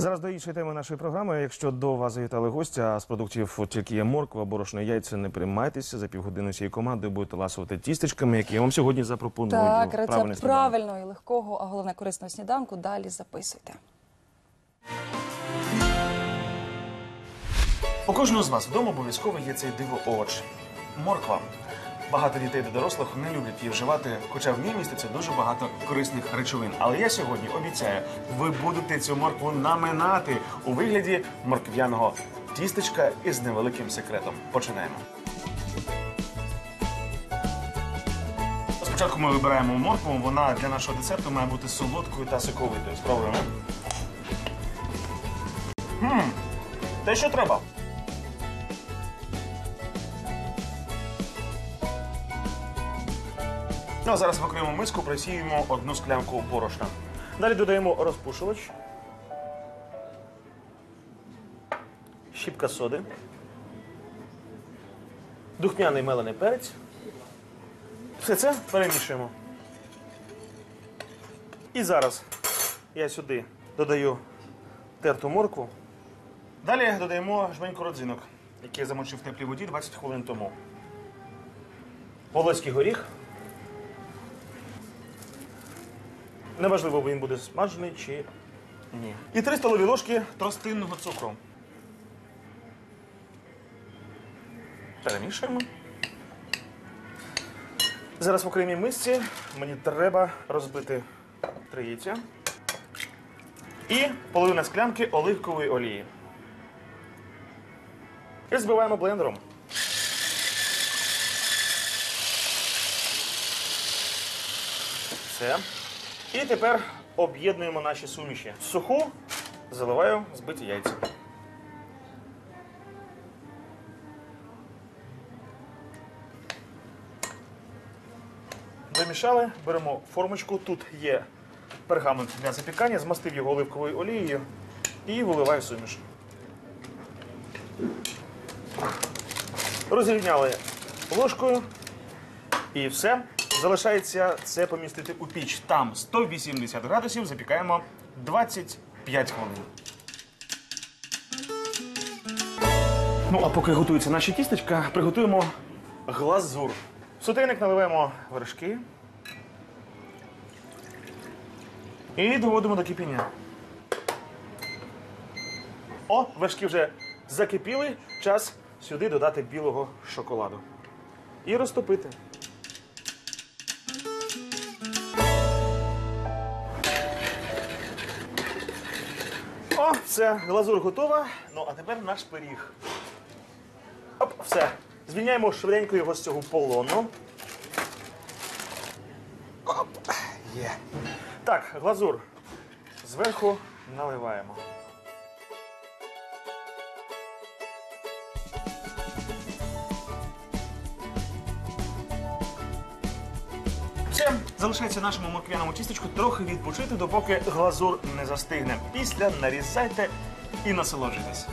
Зараз до іншої теми нашої програми. Якщо до вас завітали гості, а з продуктів тільки є морква, борошно, яйця, не приймайтеся. За півгодини цією командою будете ласувати тістечками, які я вам сьогодні запропоную. Так, рецепт правильного і легкого, а головне корисного сніданку. Далі записуйте. У кожного з вас вдома обов'язково є цей диво овоч. Морква. Багато дітей та дорослих не люблять її вживати, хоча в ній міститься дуже багато корисних речовин. Але я сьогодні обіцяю, ви будете цю моркву наминати у вигляді морквяного тістечка із невеликим секретом. Починаємо. Спочатку ми вибираємо моркву, вона для нашого десерту має бути солодкою та соковитою. Спробуємо. Те, що треба. Ну, а зараз в окрему миску просіємо одну склянку борошна. Далі додаємо розпушувач, щіпка соди, духмяний мелений перець. Все це перемішуємо. І зараз я сюди додаю терту моркву. Далі додаємо жменьку родзинок, який я замочив в теплій воді 20 хвилин тому. Волоський горіх. Неважливо, він буде смажений чи ні. І 3 столові ложки тростинного цукру. Перемішуємо. Зараз в окремій мисці мені треба розбити три яйця і половина склянки оливкової олії. І збиваємо блендером. Все. І тепер об'єднуємо наші суміші. Суху заливаю збиті яйця. Замішали, беремо формочку. Тут є пергамент для запікання, змастив його оливковою олією і виливаю суміш. Розрівняли ложкою і все. Залишається це помістити у піч. Там 180 градусів запікаємо 25 хвилин. Ну, а поки готуються наші тістечка, приготуємо глазур. В сотейник наливаємо вершки. І доводимо до кипіння. О, вершки вже закипіли. Час сюди додати білого шоколаду. І розтопити. О, все, глазур готова. Ну, а тепер наш пиріг. Оп, все. Звільняємо швиденько його з цього полону. Оп, є. Так, глазур. Зверху наливаємо. Залишається нашому морквяному тістечку трохи відпочити, допоки глазур не застигне. Після нарізайте і насолоджуйтесь.